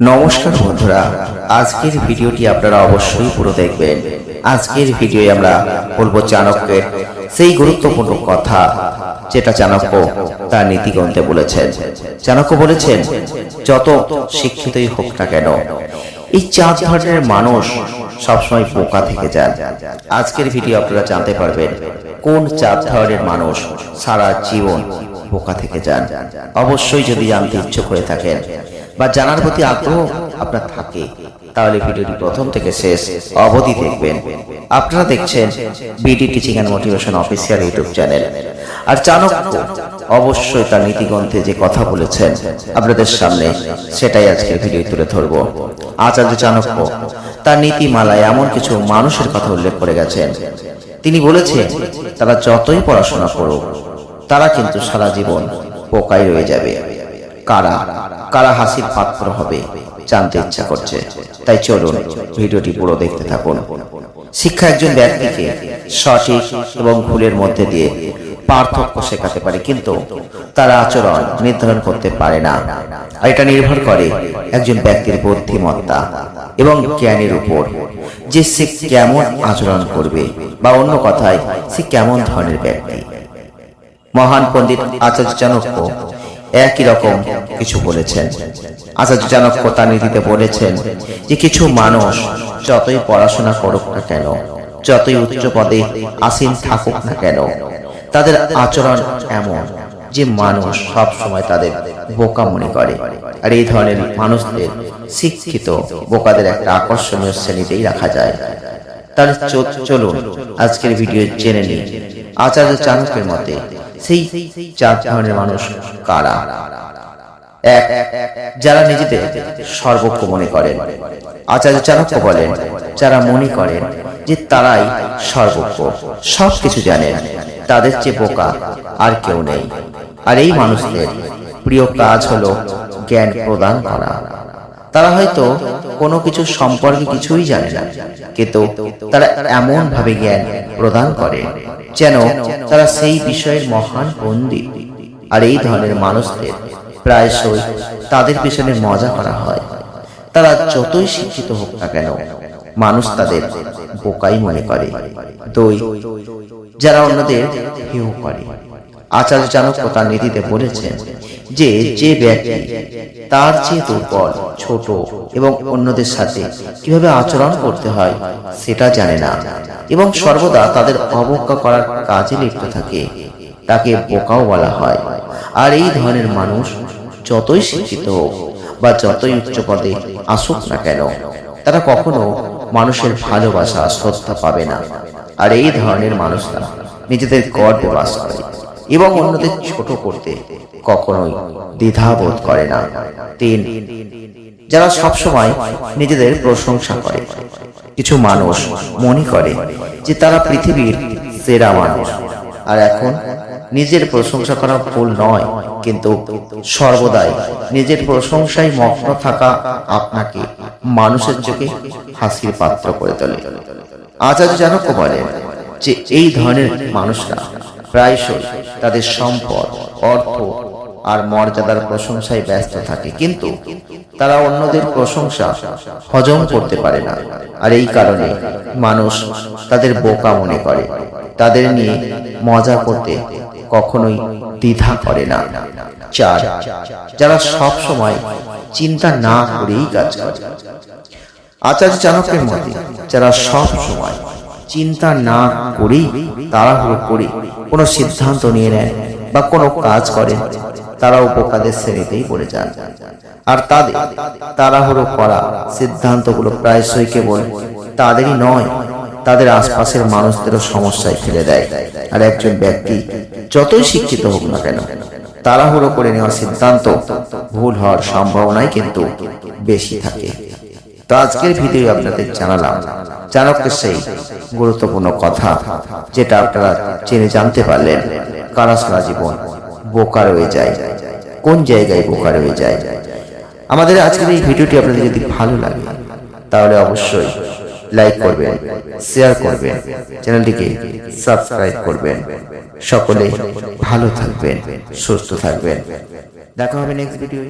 নমস্কার বন্ধুরা, আজকের ভিডিওটি আপনারা অবশ্যই পুরো দেখবেন। আজকের ভিডিওয়ে আমরা বলব চাণক্যের সেই গুরুত্বপূর্ণ কথা, যেটা চাণক্য তার নীতিগ্রন্থে বলেছেন। চাণক্য বলেছেন, যত শিক্ষিতই হোক না কেন, এই চার ধরনের মানুষ সবসময় বোকা থেকে যান। আজকের ভিডিও আপনারা জানতে পারবেন, কোন চার ধরনের মানুষ সারা জীবন বোকা থেকে যান। অবশ্যই যদি জানতে ইচ্ছুক হয়ে থাকেন বা জানার প্রতি আগ্রহ আপনার থাকে, তাহলে ভিডিওটি প্রথম থেকে শেষ অবধি দেখবেন। আপনারা দেখছেন BD teaching and motivation official YouTube channel আর চাণক্য অবশ্যই তার নীতিগ্রন্থে যে কথা বলেছেন আপনাদের সামনে, সেটাই আজকের ভিডিও তুলে ধরব। আচার্য চাণক্য, তার নীতিমালায় এমন কিছু মানুষের কথা উল্লেখ করে গেছেন। তিনি বলেছেন, তারা যতই পড়াশোনা করুক, তারা কিন্তু সারা জীবন পোকাই রয়ে যাবে। কারা কারা হাসির পাত্র হবে জানতে ইচ্ছা করছে। তাই চলুন ভিডিওটি পুরো দেখতে থাকুন। শিক্ষা একজন ব্যক্তিকে সঠিক এবং ভুলের মধ্যে দিয়ে পার্থক্য শেখাতে পারে, কিন্তু তার আচরণ নির্ধারণ করতে পারে না। এটা নির্ভর করে একজন ব্যক্তির বুদ্ধিমত্তা এবং জ্ঞানের উপর। যে সে কেমন আচরণ করবে বা অন্য কথায়, সে কেমন ধরনের ব্যক্তি? মহান পণ্ডিত আচার্য চাণক্য একই রকম কিছু বলেছেন। আচার্য চাণক্য তার নীতিতে বলেছেন যে কিছু মানুষ যতই পড়াশোনা করুক না কেন, যতই উচ্চ পদে আসীন থাকুক না কেন, তাদের আচরণ এমন যে মানুষ সব সময় তাদের বোকা মনে করে। আর এই ধরনের মানুষদের শিক্ষিত বোকাদের একটা আকর্ষণীয় শ্রেণীতেই রাখা যায়। তাহলে চ- চলুন, আজকের ভিডিও জেনে নিই। আচার্য চাণক্যের মতে, সেই চার ধরনের মানুষ কারা? এক, যারা নিজেদের সর্বজ্ঞ মনে করেন। আচার্য চাণক্য বলেন, যারা মনে করেন যে তারাই সর্বজ্ঞ সব কিছু জানেন, তাদের চেয়ে বোকা আর কেউ নেই। আর এই মানুষদের প্রিয় কাজ হলো জ্ঞান প্রদান করা। তারা হয়তো কোনো কিছু সম্পর্কে কিছুই জানে না, কিন্তু তারা এমন ভাবে জ্ঞান প্রদান করে যেন তারা সেই বিষয়ের মহান পণ্ডিত। আর এই ধরনের মানুষদের প্রায়শই তাদের পিছনে মজা করা হয়। তারা যতই শিক্ষিত হোক না কেন মানুষ তাদের বোকাই মনে করে, দুই যারা অন্যদের হেয় করে। আচার্য চাণক্য তার নীতিতে বলেছেন যে যে ব্যক্তি তার চেয়ে দুর্বল, ছোট এবং অন্যদের সাথে কীভাবে আচরণ করতে হয়, সেটা জানে না এবং সর্বদা তাদের অবজ্ঞা করার কাজে লিপ্ত থাকে। তাকে বোকাও বলা হয়। আর এই ধরনের মানুষ যতই শিক্ষিত হোক বা যতই উচ্চ পদে আসুক না কেন, তারা কখনো মানুষের ভালোবাসা শ্রদ্ধা পাবে না। আর এই ধরনের মানুষরা নিজেদের গর্বে বাস করে এবং অন্যদের ছোট করতে কখনোই দ্বিধাবোধ করে না। তিন, যারা সবসময় নিজেদের প্রশংসা করে। কিছু মানুষ মনে করে যে তারা পৃথিবীর সেরা মানুষ। আর এখন নিজের প্রশংসা করা ভুল নয়, কিন্তু সর্বদাই নিজের প্রশংসায় মগ্ন থাকা আপনাকে মানুষের চোখে হাসির পাত্র করে তোলে। আচার্য চাণক্য বলেন যে এই ধরনের মানুষরা প্রায়শই তাদের সম্পদ, অর্থ আর মর্যাদার প্রশংসায় ব্যস্ত থাকে, কিন্তু তারা অন্যদের প্রশংসা হজম করতে পারে না। আর এই কারণে মানুষ তাদের বোকা মনে করে। তাদের নিয়ে মজা করতে কখনোই দ্বিধা করে না। চার, যারা সব সময় চিন্তা না করেই কাজ করে। আচার্য চাণক্যের মতে, যারা সব সময় চিন্তা না করেই তাড়াহুড়ো করে কোনো সিদ্ধান্ত নিয়ে নেয় বা কোনো কাজ করেন তারা উপকাদের শ্রেণীতেই পড়ে যান। আর তাদের তাড়াহুড়ো করা সিদ্ধান্তগুলো প্রায়শই কেবল তাদেরই নয় তাদের আশপাশের মানুষদেরও সমস্যায় ফেলে দেয়। আর একজন ব্যক্তি যতই শিক্ষিত হোক না কেন, তাড়াহুড়ো করে নেওয়া সিদ্ধান্ত ভুল হওয়ার সম্ভাবনাই কিন্তু বেশি থাকে। তো আজকের ভিডিও আপনাদের জানালাম চাণক্যের সেই গুরুত্বপূর্ণ কথা যেটা আপনারা জেনে জানতে পারলেন। কারা সারা জীবন বোকা রয়ে যায়, কোন জায়গায় বোকা রয়ে যায়। আমাদের আজকের এই ভিডিওটি আপনাদের যদি ভালো লাগে, তাহলে অবশ্যই লাইক করবেন শেয়ার করবেন চ্যানেলটিকে সাবস্ক্রাইব করবেন। সকলে ভালো থাকবেন, সুস্থ থাকবেন। দেখা হবে নেক্সট ভিডিও